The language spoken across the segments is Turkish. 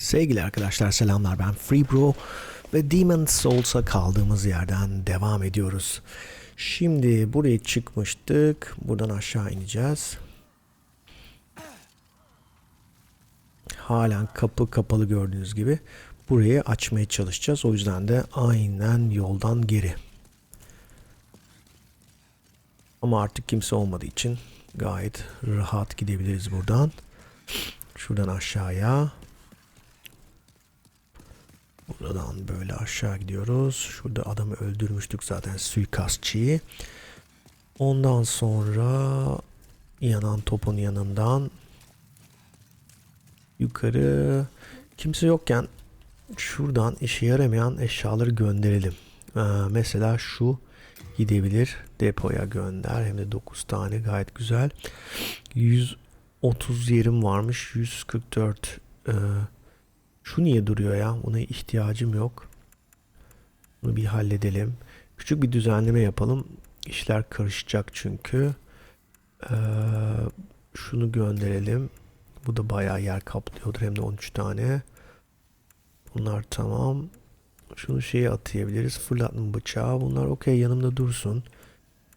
Sevgili arkadaşlar selamlar ben FreeBro ve Demon Souls'a kaldığımız yerden devam ediyoruz. Şimdi buraya çıkmıştık. Buradan aşağı ineceğiz. Halen kapı kapalı gördüğünüz gibi. Burayı açmaya çalışacağız. O yüzden de aynen yoldan geri. Ama artık kimse olmadığı için gayet rahat gidebiliriz buradan. Şuradan aşağıya. Buradan böyle aşağı gidiyoruz. Şurada adamı öldürmüştük zaten suikastçıyı. Ondan sonra yanan topun yanından yukarı kimse yokken şuradan işe yaramayan eşyaları gönderelim. Ee, mesela şu gidebilir depoya gönder hem de 9 tane gayet güzel 130 yerim varmış 144 ee, şu niye duruyor ya buna ihtiyacım yok bunu bir halledelim küçük bir düzenleme yapalım işler karışacak çünkü ee, şunu gönderelim bu da bayağı yer kaplıyordur hem de 13 tane bunlar tamam şunu şeye atayabiliriz. Fırlatma bıçağı. Bunlar okey yanımda dursun.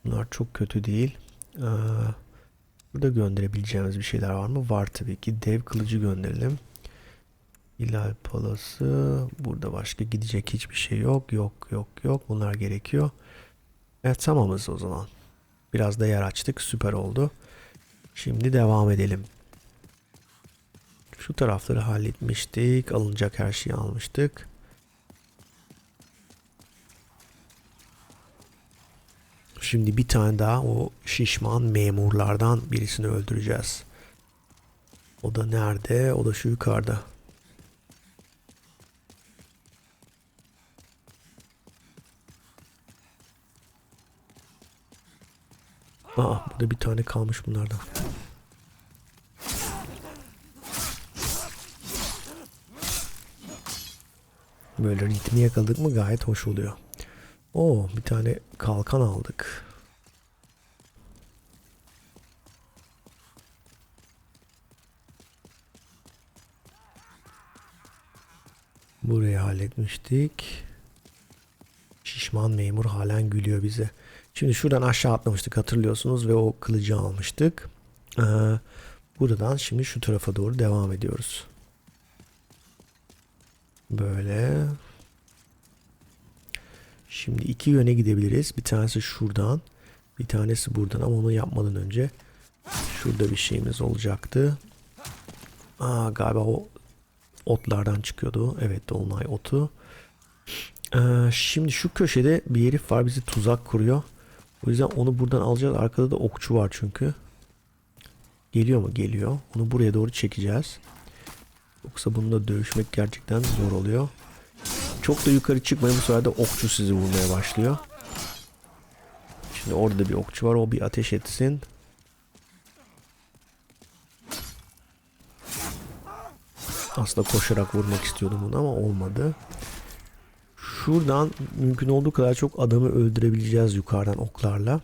Bunlar çok kötü değil. Ee, burada gönderebileceğimiz bir şeyler var mı? Var tabii ki. Dev kılıcı gönderelim. Hilal palası. Burada başka gidecek hiçbir şey yok. Yok yok yok. Bunlar gerekiyor. Evet tamamız o zaman. Biraz da yer açtık. Süper oldu. Şimdi devam edelim. Şu tarafları halletmiştik. Alınacak her şeyi almıştık. Şimdi bir tane daha o şişman memurlardan birisini öldüreceğiz. O da nerede? O da şu yukarıda. Aa burada bir tane kalmış bunlardan. Böyle ritmi yakaladık mı gayet hoş oluyor. Oo bir tane kalkan aldık. Burayı halletmiştik. Şişman memur halen gülüyor bize. Şimdi şuradan aşağı atlamıştık hatırlıyorsunuz ve o kılıcı almıştık. Ee, buradan şimdi şu tarafa doğru devam ediyoruz. Böyle. Şimdi iki yöne gidebiliriz. Bir tanesi şuradan. Bir tanesi buradan ama onu yapmadan önce şurada bir şeyimiz olacaktı. Aa, galiba o otlardan çıkıyordu. Evet dolunay otu. Ee, şimdi şu köşede bir herif var bizi tuzak kuruyor. O yüzden onu buradan alacağız. Arkada da okçu var çünkü. Geliyor mu? Geliyor. Onu buraya doğru çekeceğiz. Yoksa bununla dövüşmek gerçekten zor oluyor. Çok da yukarı çıkmayın bu sefer de okçu sizi vurmaya başlıyor. Şimdi orada da bir okçu var. O bir ateş etsin. Aslında koşarak vurmak istiyordum bunu ama olmadı. Şuradan mümkün olduğu kadar çok adamı öldürebileceğiz yukarıdan oklarla.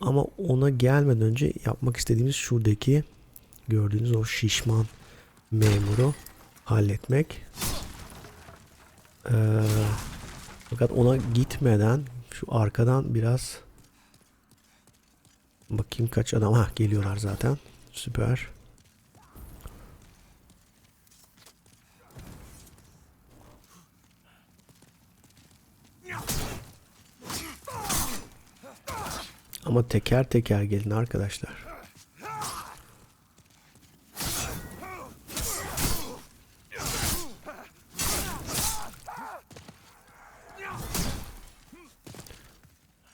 Ama ona gelmeden önce yapmak istediğimiz şuradaki gördüğünüz o şişman memuru halletmek. Ee, fakat ona gitmeden şu arkadan biraz bakayım kaç adam ha geliyorlar zaten. Süper. Ama teker teker gelin arkadaşlar.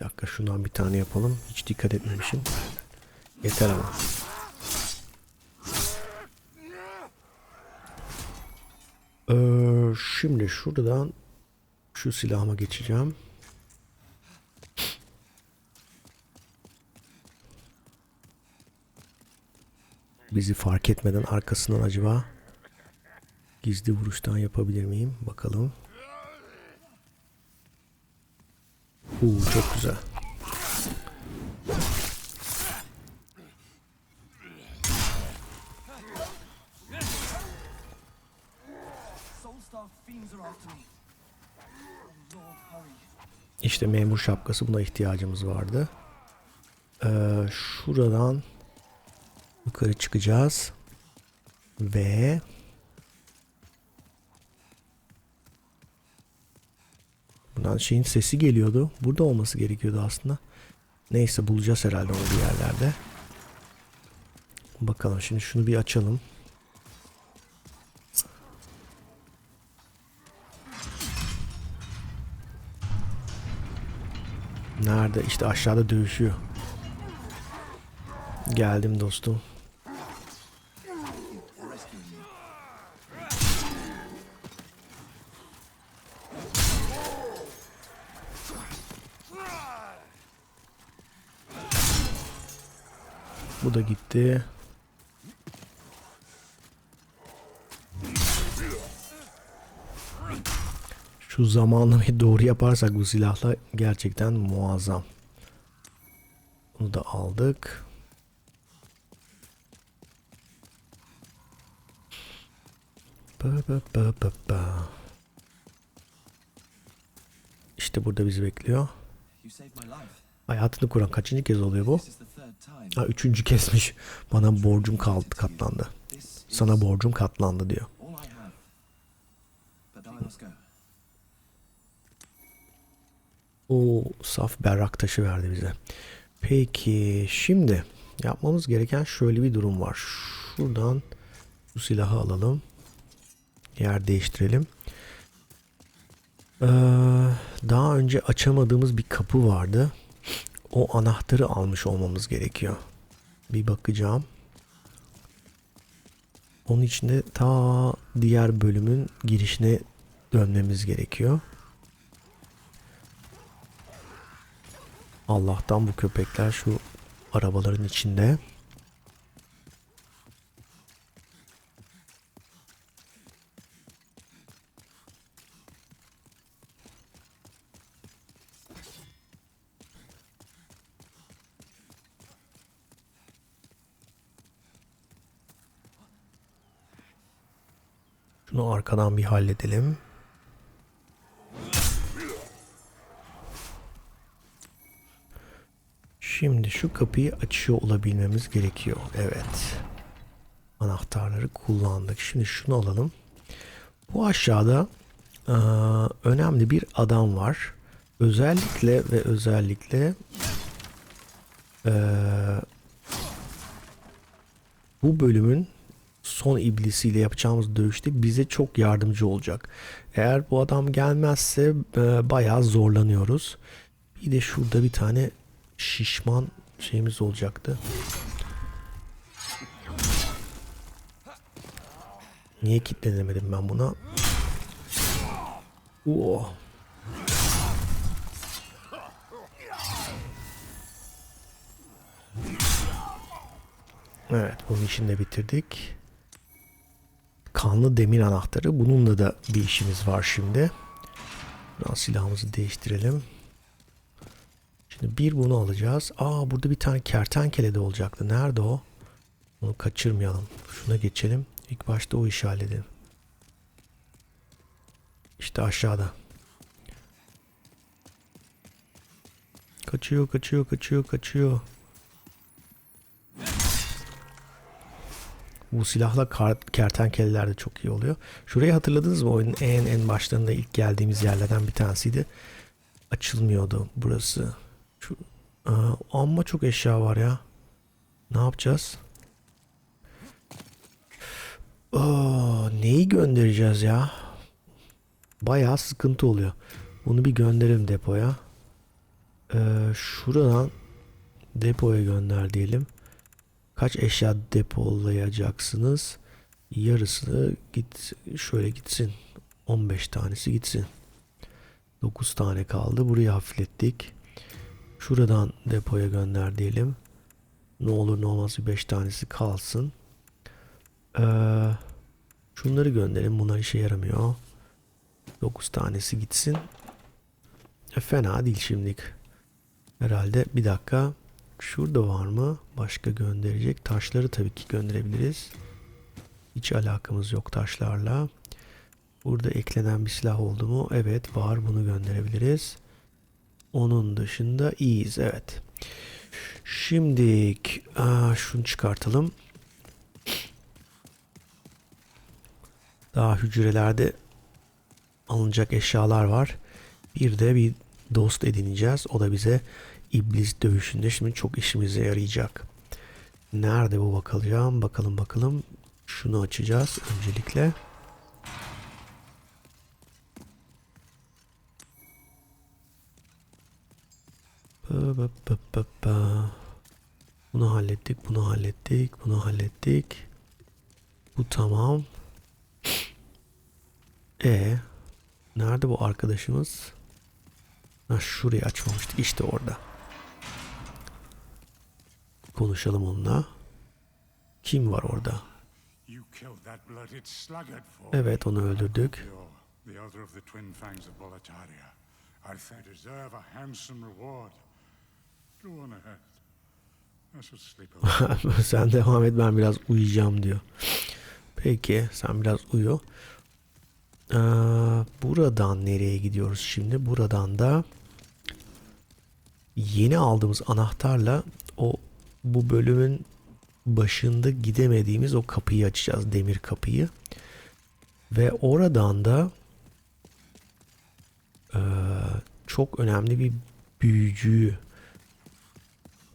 Bir dakika şundan bir tane yapalım. Hiç dikkat etmemişim. Yeter ama. Ee, şimdi şuradan şu silahıma geçeceğim. Bizi fark etmeden arkasından acaba gizli vuruştan yapabilir miyim? Bakalım. Uuu çok güzel. İşte memur şapkası buna ihtiyacımız vardı. Ee, şuradan yukarı çıkacağız. Ve Buradan şeyin sesi geliyordu. Burada olması gerekiyordu aslında. Neyse bulacağız herhalde onu bir yerlerde. Bakalım şimdi şunu bir açalım. Nerede? İşte aşağıda dövüşüyor. Geldim dostum. Bu da gitti. Şu zamanlamayı doğru yaparsak bu silahla gerçekten muazzam. Bunu da aldık. İşte burada bizi bekliyor. Hayatını kuran kaçıncı kez oluyor bu? Ha üçüncü kesmiş. Bana borcum kaldı katlandı. Sana borcum katlandı diyor. O saf berrak taşı verdi bize. Peki şimdi yapmamız gereken şöyle bir durum var. Şuradan bu silahı alalım. Yer değiştirelim. Ee, daha önce açamadığımız bir kapı vardı. O anahtarı almış olmamız gerekiyor. Bir bakacağım. Onun için de ta diğer bölümün girişine dönmemiz gerekiyor. Allah'tan bu köpekler şu arabaların içinde. Şunu arkadan bir halledelim. Şimdi şu kapıyı açıyor olabilmemiz gerekiyor. Evet. Anahtarları kullandık. Şimdi şunu alalım. Bu aşağıda eee, önemli bir adam var. Özellikle ve özellikle eee, bu bölümün son iblisiyle yapacağımız dövüşte bize çok yardımcı olacak. Eğer bu adam gelmezse e, bayağı zorlanıyoruz. Bir de şurada bir tane şişman şeyimiz olacaktı. Niye kilitlenemedim ben buna? Oo. Evet, bunun işini de bitirdik. Kanlı demir anahtarı. Bununla da bir işimiz var şimdi. Buradan silahımızı değiştirelim. Şimdi bir bunu alacağız. Aa burada bir tane kertenkele de olacaktı. Nerede o? Onu kaçırmayalım. Şuna geçelim. İlk başta o işi halledelim. İşte aşağıda. Kaçıyor, kaçıyor, kaçıyor, kaçıyor. Bu silahla kertenkeleler de çok iyi oluyor. Şurayı hatırladınız mı? Oyunun en en başlarında ilk geldiğimiz yerlerden bir tanesiydi. Açılmıyordu burası. Şu, Aa, amma çok eşya var ya. Ne yapacağız? Aa, neyi göndereceğiz ya? Bayağı sıkıntı oluyor. Bunu bir gönderelim depoya. Ee, şuradan depoya gönder diyelim. Kaç eşya depolayacaksınız? Yarısı git şöyle gitsin. 15 tanesi gitsin. 9 tane kaldı. Burayı hafiflettik. Şuradan depoya gönder diyelim. Ne olur ne olmaz bir 5 tanesi kalsın. Ee, şunları gönderin. Bunlar işe yaramıyor. 9 tanesi gitsin. E, fena değil şimdilik. Herhalde bir dakika. Şurada var mı? Başka gönderecek. Taşları tabii ki gönderebiliriz. Hiç alakamız yok taşlarla. Burada eklenen bir silah oldu mu? Evet var bunu gönderebiliriz. Onun dışında iyiyiz evet. Şimdi şunu çıkartalım. Daha hücrelerde alınacak eşyalar var. Bir de bir dost edineceğiz. O da bize iblis dövüşünde şimdi çok işimize yarayacak. Nerede bu bakalım? Bakalım bakalım. Şunu açacağız öncelikle. Bunu hallettik, bunu hallettik, bunu hallettik. Bu tamam. E nerede bu arkadaşımız? Ha, şurayı açmamıştık. İşte orada. Konuşalım onunla. Kim var orada? Evet onu öldürdük. Sen devam et ben biraz uyuyacağım diyor. Peki sen biraz uyu. Ee, buradan nereye gidiyoruz şimdi? Buradan da yeni aldığımız anahtarla o bu bölümün başında gidemediğimiz o kapıyı açacağız. Demir kapıyı. Ve oradan da ee, çok önemli bir büyücüyü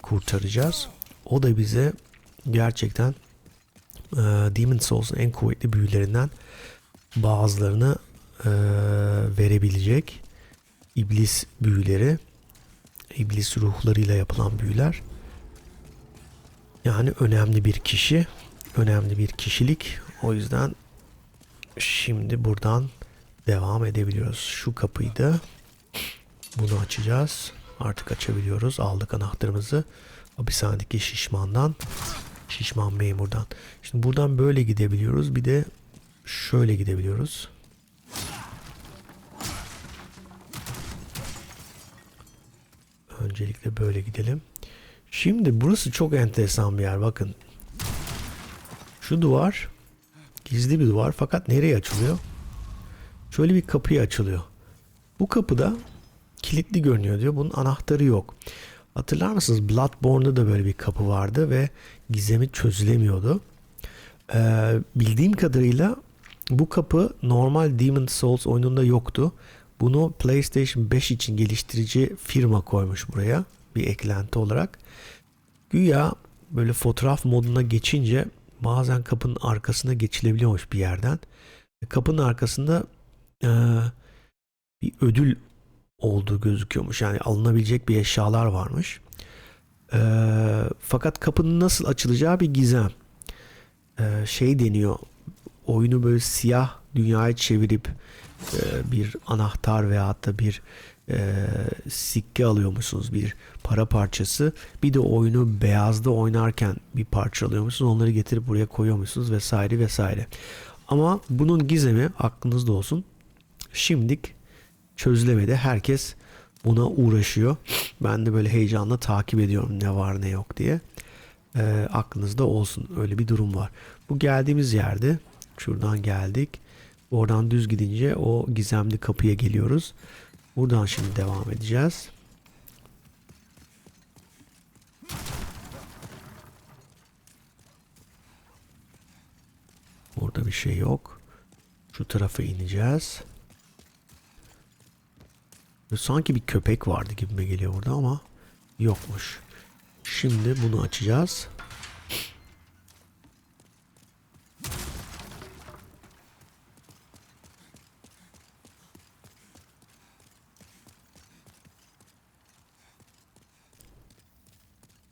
kurtaracağız. O da bize gerçekten e, Demon Souls'un en kuvvetli büyülerinden bazılarını e, verebilecek iblis büyüleri, iblis ruhlarıyla yapılan büyüler. Yani önemli bir kişi, önemli bir kişilik. O yüzden şimdi buradan devam edebiliyoruz. Şu kapıyı da bunu açacağız. Artık açabiliyoruz. Aldık anahtarımızı. Hapishanedeki şişmandan. Şişman memurdan. Şimdi buradan böyle gidebiliyoruz. Bir de şöyle gidebiliyoruz. Öncelikle böyle gidelim. Şimdi burası çok enteresan bir yer. Bakın. Şu duvar gizli bir duvar fakat nereye açılıyor? Şöyle bir kapıya açılıyor. Bu kapıda kilitli görünüyor diyor. Bunun anahtarı yok. Hatırlar mısınız? Bloodborne'da da böyle bir kapı vardı ve gizemi çözülemiyordu. Ee, bildiğim kadarıyla bu kapı normal Demon Souls oyununda yoktu. Bunu PlayStation 5 için geliştirici firma koymuş buraya bir eklenti olarak. Güya böyle fotoğraf moduna geçince bazen kapının arkasına geçilebiliyormuş bir yerden. Kapının arkasında e, bir ödül olduğu gözüküyormuş. Yani alınabilecek bir eşyalar varmış. E, fakat kapının nasıl açılacağı bir gizem. E, şey deniyor. Oyunu böyle siyah dünyaya çevirip e, bir anahtar veyahut da bir e, sikke alıyormuşsunuz bir para parçası. Bir de oyunu beyazda oynarken bir parça alıyormuşsunuz. Onları getirip buraya koyuyormuşsunuz vesaire vesaire. Ama bunun gizemi aklınızda olsun. Şimdilik çözülemedi. Herkes buna uğraşıyor. Ben de böyle heyecanla takip ediyorum ne var ne yok diye. E, aklınızda olsun. Öyle bir durum var. Bu geldiğimiz yerde şuradan geldik. Oradan düz gidince o gizemli kapıya geliyoruz Buradan şimdi devam edeceğiz. Burada bir şey yok. Şu tarafa ineceğiz. Sanki bir köpek vardı gibime geliyor burada ama yokmuş. Şimdi bunu açacağız.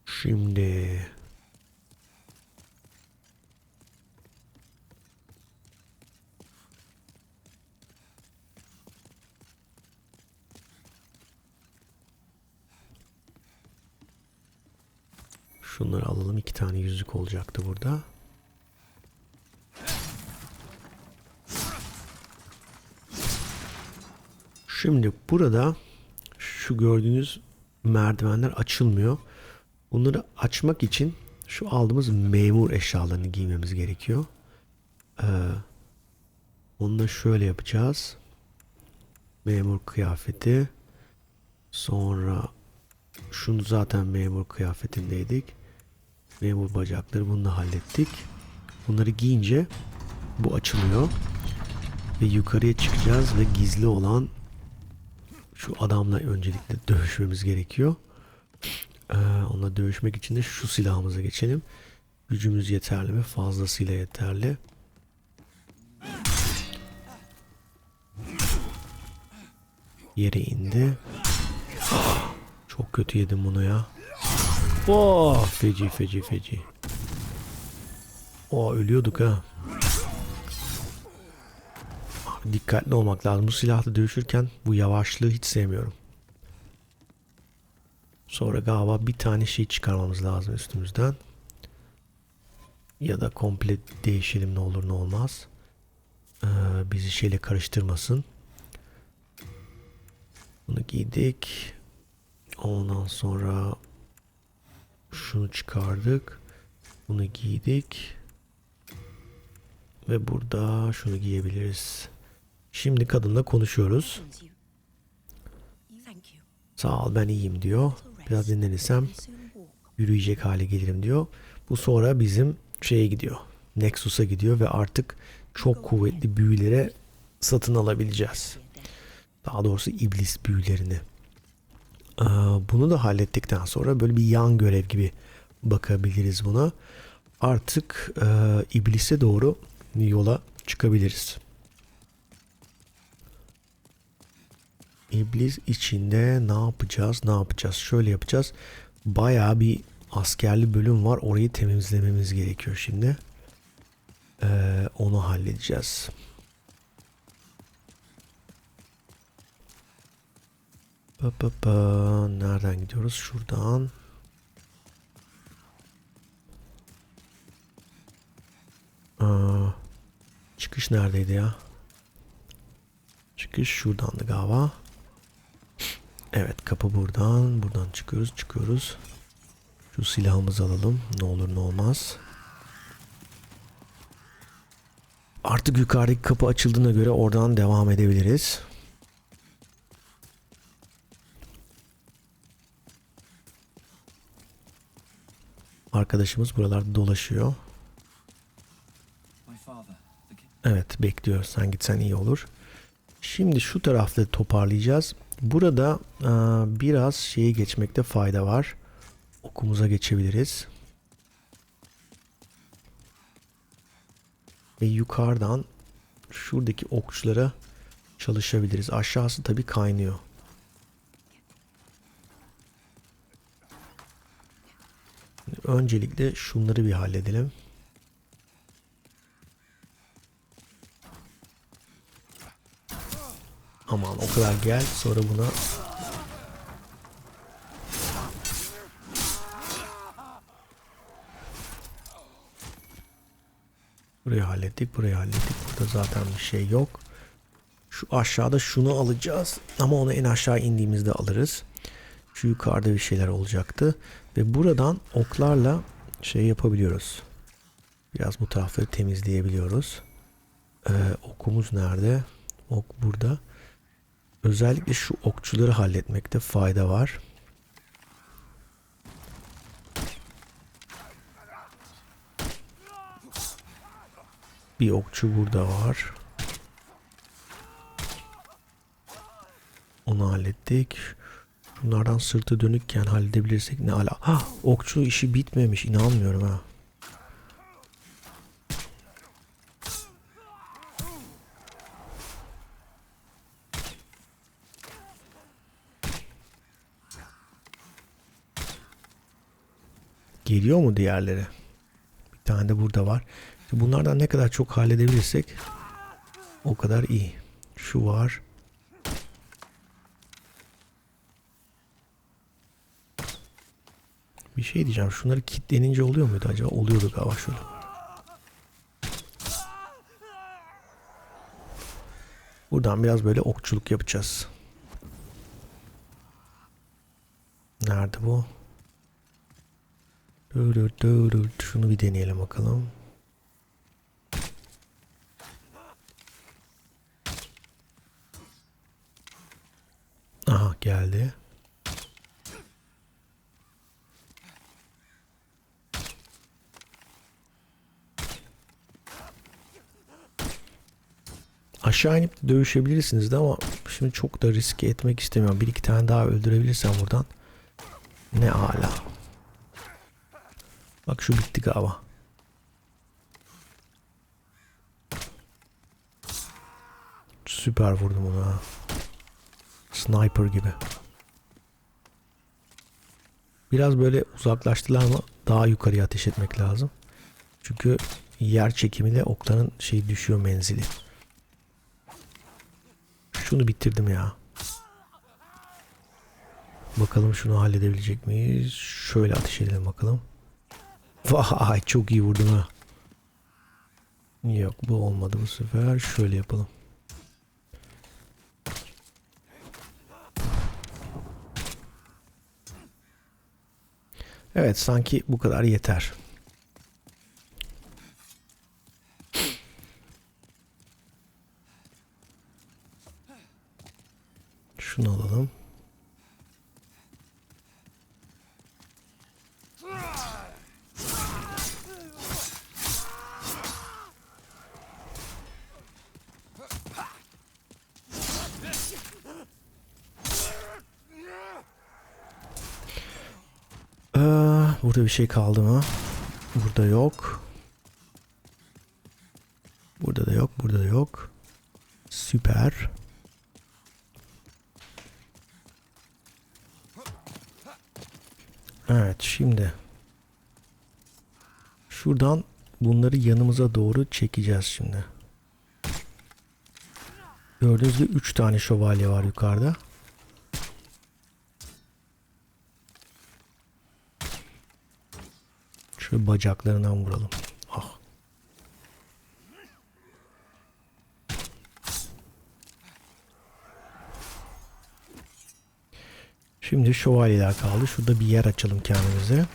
Şimdi Şunları alalım. iki olacaktı burada. Şimdi burada şu gördüğünüz merdivenler açılmıyor. Bunları açmak için şu aldığımız memur eşyalarını giymemiz gerekiyor. Ee, Onu da şöyle yapacağız. Memur kıyafeti. Sonra şunu zaten memur kıyafetindeydik. Memur bacakları bunu da hallettik. Bunları giyince bu açılıyor. Ve yukarıya çıkacağız ve gizli olan şu adamla öncelikle dövüşmemiz gerekiyor. Ee, onunla dövüşmek için de şu silahımıza geçelim. Gücümüz yeterli mi? Fazlasıyla yeterli. Yere indi. Çok kötü yedim bunu ya. Oh, feci feci feci. Oh, ölüyorduk ha. Dikkatli olmak lazım. Bu silahla dövüşürken bu yavaşlığı hiç sevmiyorum. Sonra galiba bir tane şey çıkarmamız lazım üstümüzden. Ya da komple değişelim ne olur ne olmaz. Ee, bizi şeyle karıştırmasın. Bunu giydik. Ondan sonra şunu çıkardık. Bunu giydik. Ve burada şunu giyebiliriz. Şimdi kadınla konuşuyoruz. Sağ ol ben iyiyim diyor. Biraz dinlenirsem yürüyecek hale gelirim diyor. Bu sonra bizim şeye gidiyor. Nexus'a gidiyor ve artık çok kuvvetli büyülere satın alabileceğiz. Daha doğrusu iblis büyülerini. Ee, bunu da hallettikten sonra böyle bir yan görev gibi bakabiliriz buna. Artık e, iblise doğru yola çıkabiliriz. İblis içinde ne yapacağız? Ne yapacağız? Şöyle yapacağız. Bayağı bir askerli bölüm var. Orayı temizlememiz gerekiyor şimdi. Ee, onu halledeceğiz. Nereden gidiyoruz? Şuradan. Aa, çıkış neredeydi ya? Çıkış şuradandı galiba. Evet kapı buradan. Buradan çıkıyoruz çıkıyoruz. Şu silahımızı alalım. Ne olur ne olmaz. Artık yukarıdaki kapı açıldığına göre oradan devam edebiliriz. Arkadaşımız buralarda dolaşıyor. Evet bekliyor. Sen gitsen iyi olur. Şimdi şu tarafta toparlayacağız. Burada e, biraz şeyi geçmekte fayda var. Okumuza geçebiliriz. Ve yukarıdan şuradaki okçulara çalışabiliriz. Aşağısı tabii kaynıyor. Öncelikle şunları bir halledelim. Aman o kadar gel sonra buna Burayı hallettik, burayı hallettik. Burada zaten bir şey yok. Şu aşağıda şunu alacağız. Ama onu en aşağı indiğimizde alırız. Şu yukarıda bir şeyler olacaktı. Ve buradan oklarla şey yapabiliyoruz. Biraz bu tarafları temizleyebiliyoruz. Ee, okumuz nerede? Ok burada. Özellikle şu okçuları halletmekte fayda var. Bir okçu burada var. Onu hallettik. Bunlardan sırtı dönükken halledebilirsek ne ala. Ha, okçu işi bitmemiş. inanmıyorum ha. Geliyor mu diğerleri? Bir tane de burada var. Bunlardan ne kadar çok halledebilirsek o kadar iyi. Şu var. Bir şey diyeceğim. Şunları kitlenince oluyor muydu acaba? Oluyordu galiba şöyle. Buradan biraz böyle okçuluk yapacağız. Nerede bu? Şunu bir deneyelim bakalım. Aha geldi. Aşağı inip dövüşebilirsiniz de ama şimdi çok da riske etmek istemiyorum. Bir iki tane daha öldürebilirsem buradan. Ne ala. Bak şu bitti galiba. Süper vurdum onu ha. Sniper gibi. Biraz böyle uzaklaştılar ama daha yukarıya ateş etmek lazım. Çünkü yer çekimiyle okların şey düşüyor menzili. Şunu bitirdim ya. Bakalım şunu halledebilecek miyiz? Şöyle ateş edelim bakalım. Vay çok iyi vurdum ha. Yok bu olmadı bu sefer. Şöyle yapalım. Evet sanki bu kadar yeter. Şunu alalım. Ee, bir şey kaldı mı? Burada yok. Burada da yok, burada da yok. Süper. Evet, şimdi şuradan bunları yanımıza doğru çekeceğiz şimdi. Gördüğünüz gibi 3 tane şövalye var yukarıda. Şöyle bacaklarından vuralım. Ah. Şimdi şövalyeler kaldı. Şurada bir yer açalım kendimize.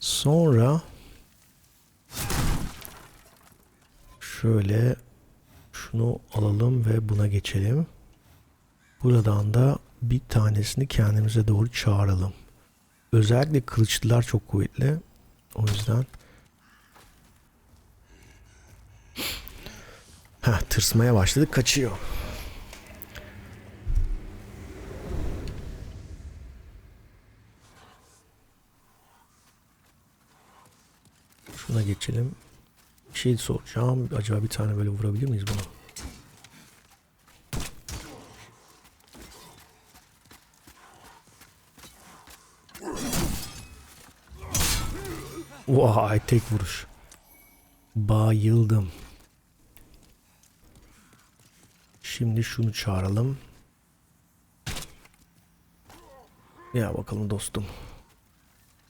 Sonra şöyle şunu alalım ve buna geçelim. Buradan da bir tanesini kendimize doğru çağıralım. Özellikle kılıçlılar çok kuvvetli. O yüzden Heh, tırsmaya başladı. Kaçıyor. Şuna geçelim. Bir şey soracağım. Acaba bir tane böyle vurabilir miyiz bunu? Vay tek vuruş. Bayıldım. Şimdi şunu çağıralım. Ya bakalım dostum.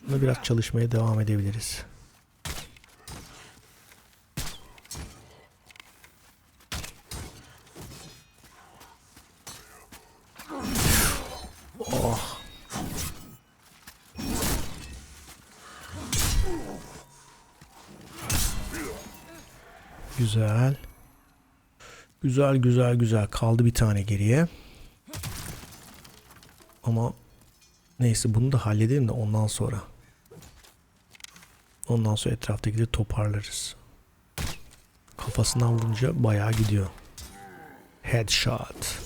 Buna biraz çalışmaya devam edebiliriz. Güzel. Güzel güzel güzel. Kaldı bir tane geriye. Ama neyse bunu da halledelim de ondan sonra. Ondan sonra etraftakileri toparlarız. Kafasından vurunca bayağı gidiyor. Headshot.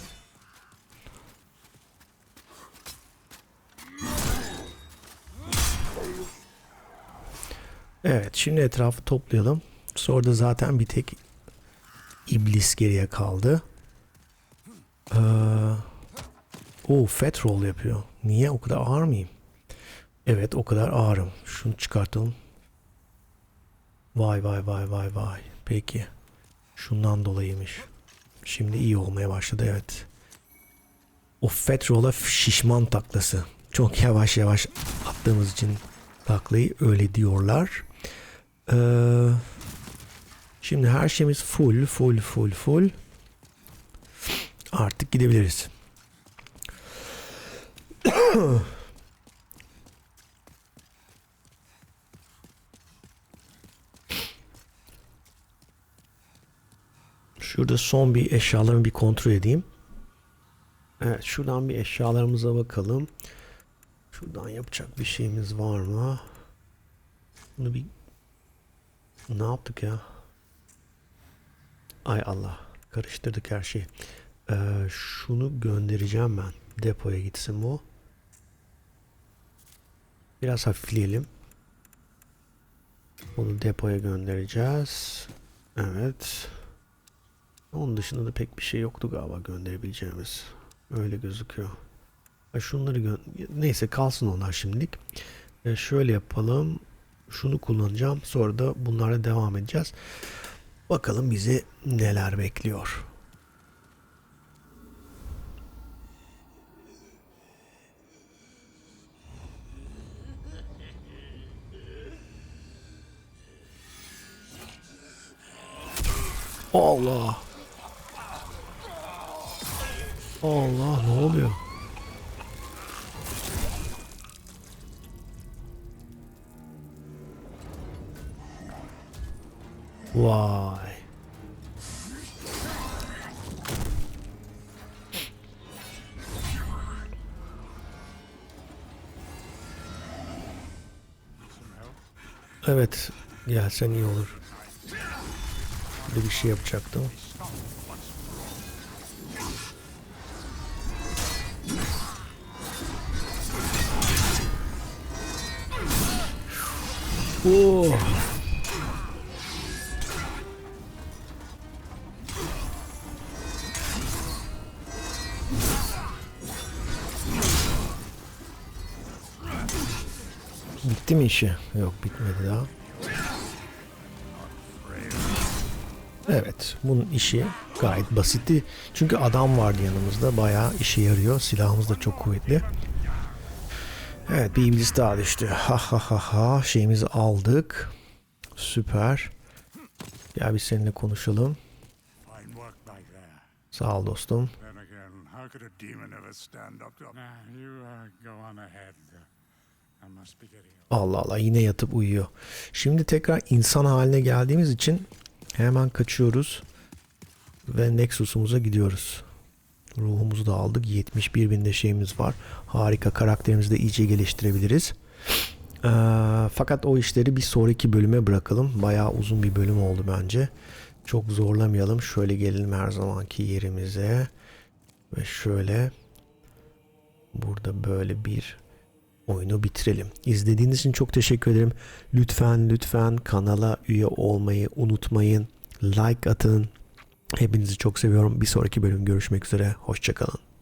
Evet şimdi etrafı toplayalım. Sonra da zaten bir tek iblis geriye kaldı. Ee, o fat roll yapıyor. Niye o kadar ağır mıyım? Evet o kadar ağırım. Şunu çıkartalım. Vay vay vay vay vay. Peki. Şundan dolayıymış. Şimdi iyi olmaya başladı evet. O fat roll'a şişman taklası. Çok yavaş yavaş attığımız için taklayı öyle diyorlar. Ee, şimdi her şeyimiz full, full, full, full. Artık gidebiliriz. Şurada son bir eşyalarımı bir kontrol edeyim. Evet şuradan bir eşyalarımıza bakalım. Şuradan yapacak bir şeyimiz var mı? Bunu bir... Ne yaptık ya? Ay Allah. Karıştırdık her şeyi. Ee, şunu göndereceğim ben. Depoya gitsin bu. Biraz hafifleyelim. Bunu depoya göndereceğiz. Evet. Onun dışında da pek bir şey yoktu galiba gönderebileceğimiz. Öyle gözüküyor. Ha, şunları gö neyse kalsın onlar şimdilik. E, şöyle yapalım. Şunu kullanacağım. Sonra da bunlara devam edeceğiz. Bakalım bizi neler bekliyor. Allah. Allah ne oluyor? Vay. Evet, gelsen iyi olur. Bir bir şey yapacaktım. Oo. Bitti mi işi? Yok bitmedi daha. Evet, bunun işi gayet basitti. Çünkü adam vardı yanımızda. Bayağı işe yarıyor. Silahımız da çok kuvvetli. Evet, bir iblis daha düştü. Ha ha ha ha. Şeyimizi aldık. Süper. Gel bir seninle konuşalım. Sağ ol dostum. Allah Allah yine yatıp uyuyor. Şimdi tekrar insan haline geldiğimiz için hemen kaçıyoruz. Ve Nexus'umuza gidiyoruz. Ruhumuzu da aldık. 71 binde şeyimiz var. Harika karakterimizi de iyice geliştirebiliriz. Ee, fakat o işleri bir sonraki bölüme bırakalım. Bayağı uzun bir bölüm oldu bence. Çok zorlamayalım. Şöyle gelelim her zamanki yerimize. Ve şöyle burada böyle bir oyunu bitirelim. İzlediğiniz için çok teşekkür ederim. Lütfen lütfen kanala üye olmayı unutmayın. Like atın. Hepinizi çok seviyorum. Bir sonraki bölüm görüşmek üzere. Hoşçakalın.